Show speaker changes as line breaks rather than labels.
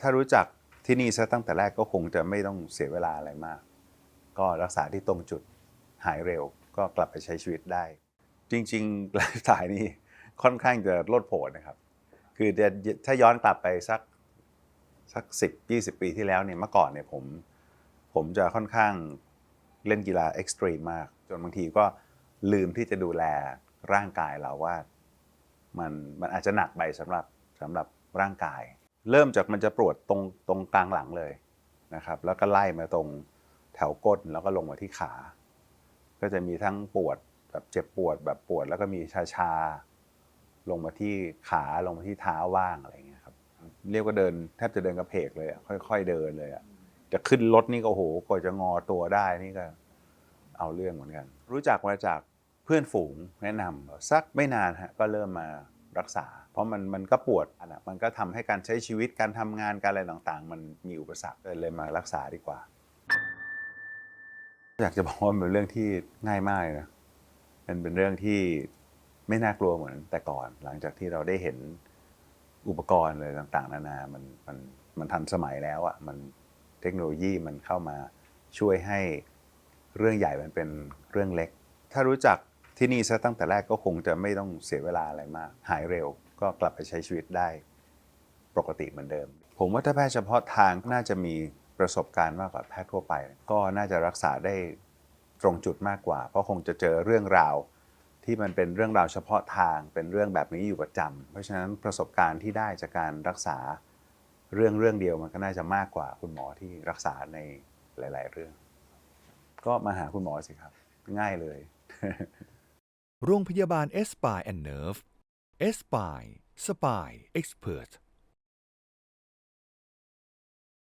ถ้ารู้จักที่นี่ซะตั้งแต่แรกก็คงจะไม่ต้องเสียเวลาอะไรมาก ก็รักษาที่ตรงจุดหายเร็วก็กลับไปใช้ชีวิตได้ จริงๆไลฟ์สไตล์นี่ค่อนข้างจะโลดโผนนะครับ คือถ้าย้อนกลับไปสักสักสิบยี่สิบปีที่แล้วเนี่ยเมื่อก่อนเนี่ยผมผมจะค่อนข้างเล่นกีฬาเอ็กซ์ตรีมมาก จนบางทีก็ลืมที่จะดูแลร่างกายเราว่ามันมันอาจจะหนักไปสำหรับสำหรับร่างกาย เริ่มจากมันจะปวดตรงตรงกลางหลังเลยนะครับ แล้วก็ไล่มาตรงแถวก้นแล้วก็ลงมาที่ขา ก็จะมีทั้งปวดแบบเจ็บปวดแบบปวด แล้วก็มีชาชาๆลงมาที่ขาลงมาที่เท้าว่างอะไรเงี้ยครับ เรียกว่าเดินแทบจะเดินกระเพกเลยอะค่อย ๆ เดินเลยอะจะขึ้นรถนี่ก็โอ้โหกว่าจะงอตัวได้นี่ก็เอาเรื่องเหมือนกัน รู้จักมาจากเพื่อนฝูงแนะนำสักไม่นานฮะก็เริ่มมา รักษา เพราะมันมันก็ปวดอะนะมันก็ทำให้การใช้ชีวิตการทำงานการอะไรต่างๆ มันมีอุปสรรคเลยมารักษาดีกว่า อยากจะบอกว่าเป็นเรื่องที่ง่ายมากเลยนะมันเป็นเรื่องที่ไม่น่ากลัวเหมือนแต่ก่อน หลังจากที่เราได้เห็นอุปกรณ์อะไรต่างๆ นานา มันมันมันทันสมัยแล้วอะ่ะมันเทคโนโลยีมันเข้ามาช่วยให้เรื่องใหญ่มันเป็นเรื่องเล็ก ถ้ารู้จัก ที่นี่ซะตั้งแต่แรกก็คงจะไม่ต้องเสียเวลาอะไรมาก หายเร็วก็กลับไปใช้ชีวิตได้ปกติเหมือนเดิม ผมว่าถ้าแพทย์เฉพาะทางน่าจะมีประสบการณ์มากกว่าแพทย์ทั่วไป ก็น่าจะรักษาได้ตรงจุดมากกว่า เพราะคงจะเจอเรื่องราว ที่มันเป็นเรื่องราวเฉพาะทางเป็นเรื่องแบบนี้อยู่ประจำเพราะฉะนั้นประสบการณ์ที่ได้จากการรักษาเรื่องเรื่องเดียวมันก็น่าจะมากกว่าคุณหมอที่รักษาในหลาย ๆ เรื่อง ก็มาหาคุณหมอสิครับ ง่ายเลย
โรงพยาบาลเอสปายแอนเนิร์ฟเอสปายสปายเอ็กซ์เพรส